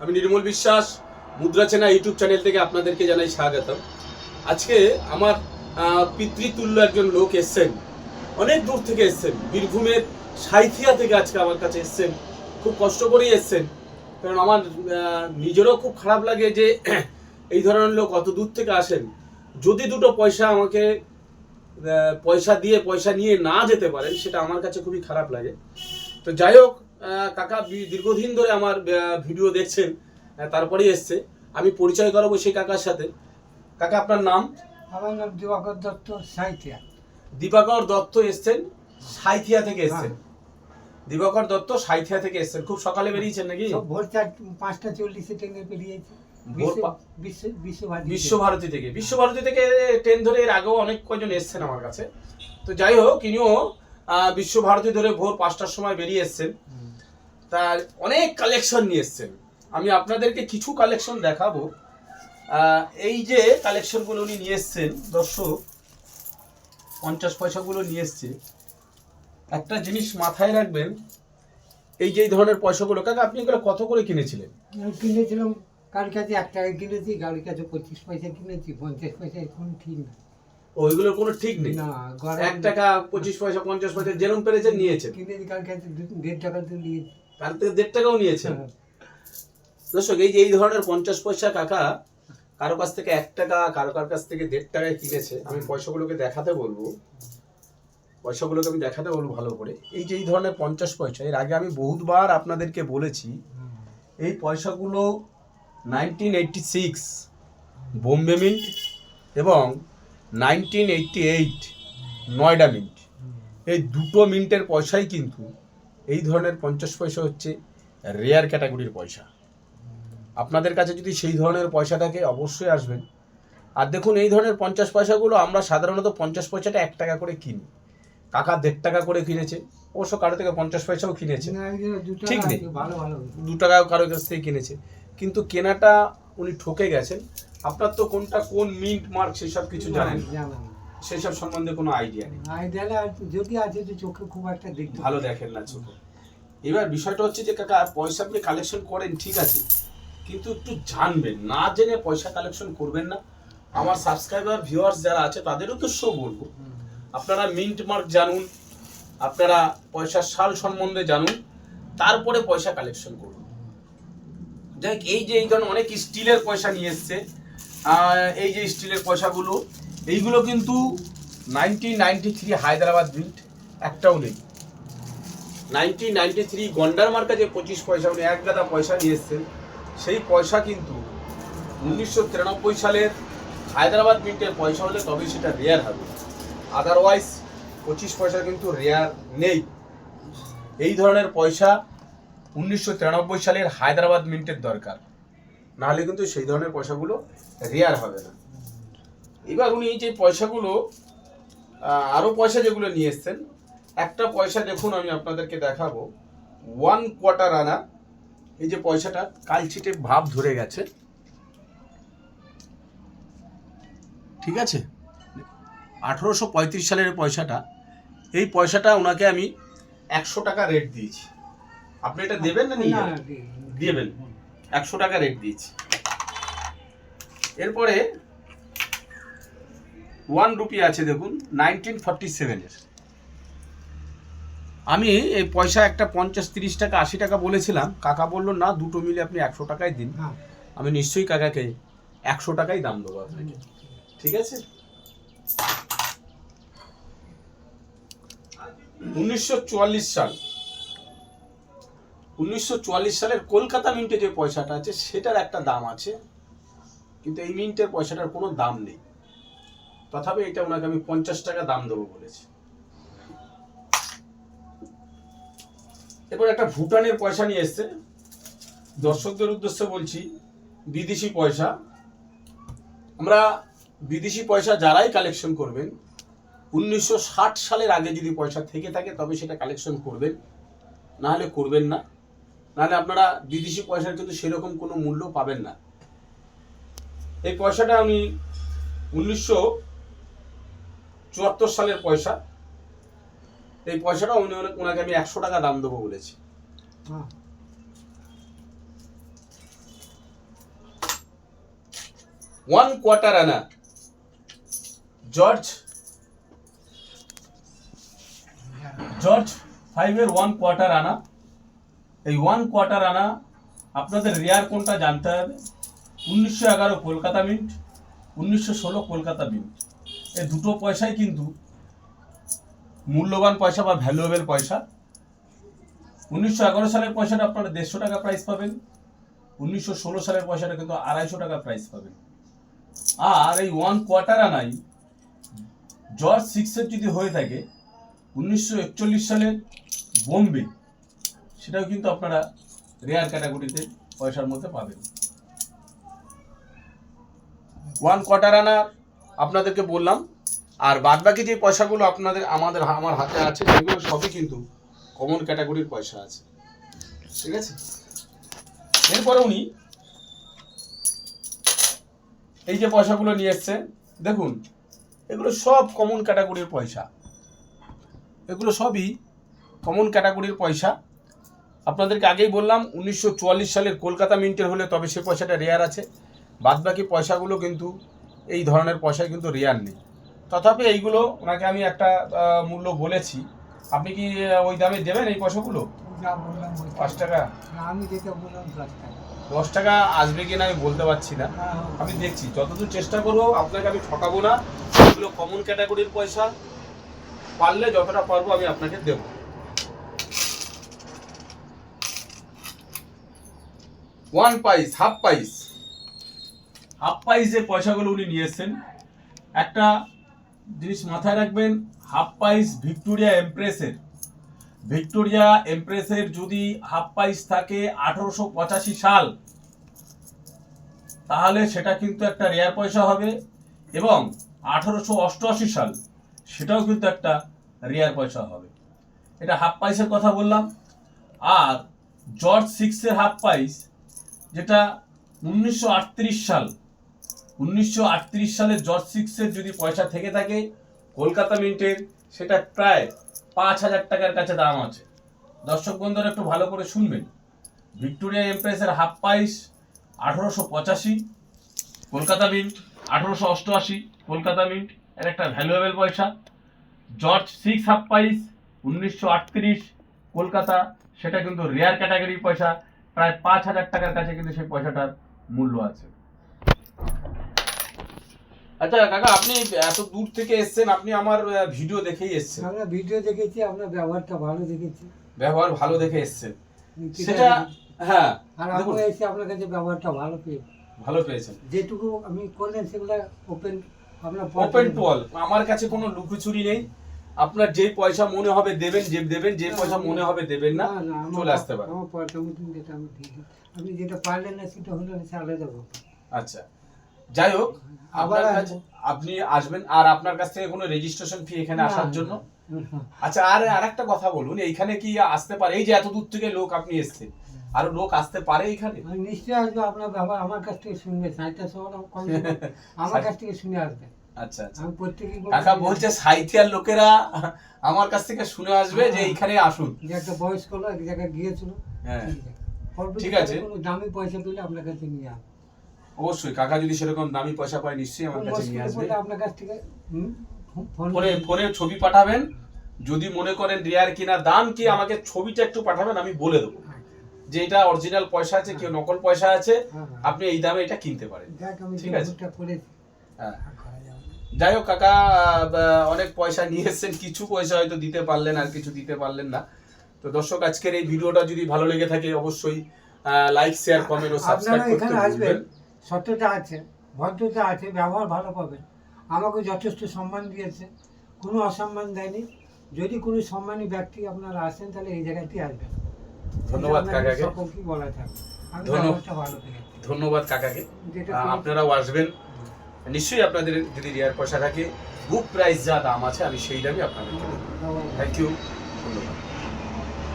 আমি নির্মল বিশ্বাস, মুদ্রা চেনা ইউটিউব চ্যানেল থেকে আপনাদেরকে জানাই স্বাগতম। আজকে আমার পিতৃতুল্য একজন লোক এসছেন। অনেক দূর থেকে এসছেন। বীরভূমের সাইথিয়া থেকে আজকে আমার কাছে এসছেন। খুব কষ্ট করেই এসছেন। কারণ আমার নিজেরও খুব খারাপ লাগে যে এই ধরনের লোক অত দূর থেকে আসেন। যদি দুটো পয়সা আমাকে পয়সা দিয়ে, পয়সা নিয়ে না যেতে পারেন, সেটা আমার কাছে খুবই খারাপ লাগে। তো যাই হোক কাকা দীর্ঘদিন ধরে আমার ভিডিও দেখছেন আহ, তারপরেই এসছে। আমি পরিচয় করাবো সেই কাকার সাথে। কাকা আপনার নাম? আমার নাম দিবাকর দত্ত সাহিত্যা দিবাকর দত্ত এসছেন সাইথিয়া থেকে এসছেন। দিবাকর দত্ত সাইথিয়া থেকে এসছেন। খুব সকালে বেরিয়েছেন নাকি? ভোর চার পাঁচটা চল্লিশে ট্রেনে বেরিয়েছে। বিশ্বভারতী থেকে। বিশ্বভারতী থেকে। ট্রেন ধরে এর আগেও অনেক কজন এসছেন আমার কাছে। তো যাই হোক ইনিও আহ, বিশ্বভারতী ধরে ভোর পাঁচটার সময় বেরিয়ে এসছেন। তার অনেক কালেকশন নিয়ে এসছেন। আমি আপনাদেরকে কিছু কালেকশন দেখাবো। এই যে কালেকশনগুলো উনি নিয়ে এসছেন দর্শক পঞ্চাশ পয়সাগুলো নিয়ে এসছে। একটা জিনিস মাথায় রাখবেন এই যে এই ধরনের পয়সাগুলো কাকা আপনি এগুলো কত করে কিনেছিলেন? কিনেছিলাম কার কাছে এক টাকা কিনেছি কারোর কাছে পঁচিশ পয়সা কিনেছি পঞ্চাশ পয়সা এখন ঠিক না। ওইগুলোর কোনো ঠিক নেই? না এক টাকা পঁচিশ পয়সা পঞ্চাশ পয়সা যেরকম পেরেছেন নিয়েছেন। কিনেছি কার কাছে দেড় টাকা দিয়ে নিয়েছি। তার থেকে দেড় টাকাও নিয়েছেন। দর্শক এই যে এই ধরনের পঞ্চাশ পয়সা কাকা কারও কাছ থেকে এক টাকা কারও কার কাছ থেকে দেড় টাকায় কিনেছে আমি পয়সাগুলোকে দেখাতে বলব। পয়সাগুলোকে আমি দেখাতে বলব ভালো করে। এই যে এই ধরনের পঞ্চাশ পয়সা এর আগে আমি বহুতবার আপনাদেরকে বলেছি এই পয়সাগুলো nineteen eighty six Bombay mint এবং nineteen eighty eight Noida mint. এই দুটো মিন্টের পয়সাই কিন্তু এই ধরনের পঞ্চাশ পয়সা হচ্ছে রেয়ার ক্যাটাগরির পয়সা। আপনাদের কাছে যদি সেই ধরনের পয়সা থাকে অবশ্যই আসবেন। আর দেখুন এই ধরনের পঞ্চাশ পয়সাগুলো আমরা সাধারণত পঞ্চাশ পয়সাটা এক টাকা করে কিনি। কাকা দেড় টাকা করে কিনেছে অবশ্য কারও থেকে পঞ্চাশ পয়সাও কিনেছে। ঠিক নেই। দু টাকা কারও কাছ থেকে কিনেছে। কিন্তু কেনাটা উনি ঠকে গেছেন। আপনার তো কোনটা কোন মিন্ট মার্ক সেসব কিছু জানেন। সেসব সম্বন্ধে কোনো আইডিয়া নেই। আইডিয়াল যদি আছে যে চোখে খুব একটা দেখতে ভালো দেখেন না চোখে। এবার বিষয়টা হচ্ছে যে কাকা পয়সা আপনি কালেকশন করেন ঠিক আছে কিন্তু একটু জানবেন। না জেনে পয়সা কালেকশন করবেন না। আমার সাবস্ক্রাইবার ভিউয়ার্স যারা আছে তাদের উদ্দেশ্য বলব আপনারা মিন্ট মার্ক জানুন আপনারা পয়সার সাল সম্বন্ধে জানুন তারপরে পয়সা কালেকশন করুন। যাই এই যে এই ধরনের অনেক স্টিলের পয়সা নিয়ে এসছে এই যে স্টিলের পয়সাগুলো এইগুলো কিন্তু nineteen ninety three Hyderabad mint একটাও নেই। নাইনটিন নাইনটি থ্রি গন্ডার মার্কা যে পঁচিশ পয়সা উনি এক গাদা পয়সা নিয়ে এসছেন, সেই পয়সা কিন্তু উনিশশো তিরানব্বই সালের হায়দ্রাবাদ মিন্টের পয়সা হলে তবেই সেটা রেয়ার হবে। আদারওয়াইজ পঁচিশ পয়সা কিন্তু রেয়ার নেই। এই ধরনের পয়সা উনিশশো তিরানব্বই সালের হায়দ্রাবাদ মিন্টের দরকার। নাহলে কিন্তু সেই ধরনের পয়সাগুলো রেয়ার হবে না। এবার উনি যে পয়সাগুলো আহ, আরও পয়সা যেগুলো নিয়ে এসছেন একটা পয়সা দেখুন আমি আপনাদেরকে দেখাবো। ওয়ান কোয়ার্টার আনা এই যে পয়সাটা কালচিটে ভাব ধরে গেছে। ঠিক আছে? আঠেরোশো পঁয়ত্রিশ সালের পয়সাটা এই পয়সাটা ওনাকে আমি একশো টাকা রেট দিয়েছি। আপনি এটা দেবেন না নিয়ে না, যাবেন? একশো টাকা রেট দিয়েছি। এরপরে ওয়ান রুপি আছে দেখুন নাইনটিন ফর্টি সেভেনের আমি এই পয়সা একটা পঞ্চাশ তিরিশ টাকা আশি টাকা বলেছিলাম কাকা বলল না দুটো মিলে আপনি একশো টাকায় দিন। হ্যাঁ। আমি নিশ্চয়ই কাকাকে একশো টাকাই দাম দেবো আপনাকে। ঠিক আছে? উনিশশো চুয়াল্লিশ সাল। উনিশশো চুয়াল্লিশ সালের কলকাতা মিন্টে যে পয়সাটা আছে সেটার একটা দাম আছে। কিন্তু এই মিন্টের পয়সাটার কোনো দাম নেই। তথাপি এটা ওনাকে আমি পঞ্চাশ টাকা দাম দেবো বলেছি। এরপর একটা ভুটানের পয়সা নিয়ে এসছে। দর্শকদের উদ্দেশ্যে বলছি, বিদেশি পয়সা। আমরা বিদেশি পয়সা যারাই কালেকশন করবেন, উনিশশো ষাট সালের আগে যদি পয়সা থেকে থাকে, তবে সেটা কালেকশন করবেন। না হলে করবেন না। নাহলে আপনারা বিদেশি পয়সার কিন্তু সেরকম কোনো মূল্য পাবেন না। এই পয়সাটা আমি উনিশশো চুয়াত্তর সালের পয়সা। এই পয়সাটা উনি ওনাকে আমি একশো টাকা দাম দেবো বলেছি। One quarter anna. George George ফাইভের ওয়ান কোয়ার্টার আনা। এই ওয়ান কোয়ার্টার আনা, আপনাদের রেয়ার কোনটা জানতে হবে? উনিশশো এগারো কলকাতা মিন্ট উনিশশো ষোলো কলকাতা মিন্ট এই দুটো পয়সাই কিন্তু মূল্যবান পয়সা বা ভ্যালুয়েবল পয়সা। উনিশশো এগারো সালের পয়সাটা আপনারা দেড়শো টাকা প্রাইস পাবেন। উনিশশো ষোলো সালের পয়সাটা কিন্তু আড়াইশো টাকা প্রাইস পাবেন। আর এই ওয়ান কোয়ার্টার আনাই জর্জ সিক্সের যদি হয়ে থাকে, উনিশশো একচল্লিশ সালের বোম্বে সেটাও কিন্তু আপনারা রেয়ার ক্যাটাগরিতে পয়সার মধ্যে পাবেন। ওয়ান কোয়ার্টার আনা আপনাদেরকে বললাম, আর বাদবাকি যে পয়সাগুলো আপনাদের, আমাদের আমার হাতে আছে, সেগুলো সবই কিন্তু কমন ক্যাটাগরির পয়সা আছে। ঠিক আছে? এরপরে উনি এই যে পয়সাগুলো নিয়ে এসছে, দেখুন, এগুলো সব কমন ক্যাটাগরির পয়সা। এগুলো সবই কমন ক্যাটাগরির পয়সা। আপনাদেরকে আগেই বললাম, উনিশশো চুয়াল্লিশ সালের কলকাতা মিন্টের হলে তবে সে পয়সাটা রেয়ার আছে। বাদবাকি পয়সাগুলো কিন্তু এই ধরনের পয়সায় কিন্তু রেয়ার নেই। তথাপি এইগুলো ওনাকে আমি একটা মূল্য বলেছি। আপনি কি ওই দামে দেবেন এই পয়সাগুলো। পাঁচ টাকা? আমি যেটা বললাম দশ টাকা। দশ টাকা আসবে কিনা আমি বলতে পারছি না। হ্যাঁ, আমি দেখছি যতদূর চেষ্টা করব আপনাকে আমি ঠকাবো না। এগুলো কমন ক্যাটাগরির পয়সা। পারলে যতটা পারব আমি আপনাকে দেবো। ওয়ান পাইস হাফ পাইস হাফ যে পয়সাগুলো উনি নিয়েছেন। একটা জিনিস মাথায় রাখবেন, হাফ পাইস ভিক্টোরিয়া এমপ্রেসের। ভিক্টোরিয়া এমপ্রেসের যদি হাফ পাইস থাকে আঠারোশো পঁচাশি সাল, তাহলে সেটা কিন্তু একটা রেয়ার পয়সা হবে এবং আঠারোশো অষ্টআশি সাল, সেটাও কিন্তু একটা রেয়ার পয়সা হবে। এটা হাফ পাইসের কথা বললাম। আর জর্জ সিক্সের হাফ পাইস, যেটা উনিশশো আটত্রিশ সাল উনিশশো আটত্রিশ সালে জর্জ সিক্সের যদি পয়সা থেকে থাকে, কলকাতা মিন্টের, সেটা প্রায় পাঁচ হাজার টাকার কাছে দাম আছে। দর্শক বন্ধুরা, একটু ভালো করে শুনবেন। ভিক্টোরিয়া এমপ্রেসের হাফ পাইস আঠারোশো পঁচাশি, কলকাতা মিন্ট আঠারোশো অষ্টআশি, কলকাতা মিন্ট এর একটা ভ্যালুয়েবল পয়সা। জর্জ সিক্স হাফ পাইস উনিশশো আটত্রিশ, কলকাতা, সেটা কিন্তু রেয়ার ক্যাটাগরির পয়সা। প্রায় পাঁচ হাজার টাকার কাছে কিন্তু সেই পয়সাটার মূল্য আছে। আচ্ছা কাকা আপনি এত দূর থেকে এসেছেন আপনি আমার ভিডিও দেখেই এসেছেন। আমরা ভিডিও দেখেছি আপনার ব্যবহারটা ভালো দেখেছি। ব্যবহার ভালো দেখে এসেছেন। সেটা হ্যাঁ আর আমরা এসে আপনার কাছে ব্যবহারটা ভালো পেয়ে ভালো পেয়েছেন। যেটুকু আমি করলেন সেগুলো ওপেন আপনার ওপেন টু অল আমার কাছে কোনো লুকোচুরি নেই। আপনার যে পয়সা মনে হবে দেবেন যে দেবেন যে পয়সা মনে হবে দেবেন না চলে আসতে পারে। আমার পয়সা মতন যেটা আমি আপনি যেটা পারলেন না সেটা হলো আলাদা ব্যাপার। আচ্ছা। যাই হোক আবার আপনি আসবেন আর আপনার কাছ থেকে কোনো রেজিস্ট্রেশন ফি এখানে আসার জন্য। আচ্ছা আর আরেকটা কথা বলুন এইখানে কি আসতে পারে? এই যে এত দূর থেকে লোক আপনি এসছেন আরও লোক আসতে পারে এখানে? নিশ্চয়ই আসব আপনার ব্যবহার আমার কাছ থেকে শুনবে সাঁইটা শহর আমার কাছ থেকে শুনে আসবে। আচ্ছা আচ্ছা। কাকা বলছে সাইথিয়ার লোকেরা আমার কাছ থেকে শুনে আসবে যে এইখানে আসুন। একটা বয়স্ক লোক এক জায়গায় গিয়েছিল হ্যাঁ। ঠিক আছে। ঠিক আছে। দামি পয়সা পেলে আপনার কাছে নিয়ে আসবে। অবশ্যই কাকা যদি সেরকম দামি পয়সা পায় নিশ্চয়ই আমার কাছে নিয়ে আসবে। আপনার কাছ থেকে ফোনে ফোনে ছবি পাঠাবেন যদি মনে করেন রিয়ার কিনা দাম কি আমাকে ছবিটা একটু পাঠাবেন আমি বলে দেবো। যে এটা অরিজিনাল পয়সা আছে কেউ নকল পয়সা আছে হ্যাঁ। আপনি এই দামে এটা কিনতে পারেন। ঠিক আছে। হ্যাঁ। যাই হোক কাকা অনেক পয়সা নিয়ে এসেছেন কিছু পয়সা হয়তো দিতে পারলেন আর কিছু দিতে পারলেন না। তো দর্শক আজকের এই ভিডিওটা যদি ভালো লেগে থাকে অবশ্যই লাইক শেয়ার কমেন্ট ও সাবস্ক্রাইব করতে ভুলবেন। সত্যতা আছে ভদ্রতা আছে ব্যবহার ভালো পাবেন। আমাকে যথেষ্ট সম্মান দিয়েছে কোনো অসম্মান দেয়নি। যদি কোনো সম্মানী ব্যক্তি আপনারা আসেন তাহলে এই জায়গাতেই আসবেন। ধন্যবাদ আপনাদের কাকাকে। সকলকেই বলা থাকবে ধন্যবাদ কাকাকে। আপনারাও আসবেন। নিশ্চয়ই আপনাদের যদি রিয়ার পয়সা থাকে বুক প্রাইস যা দাম আছে আমি সেই দামই আপনাদেরকে থ্যাংক ইউ ধন্যবাদ।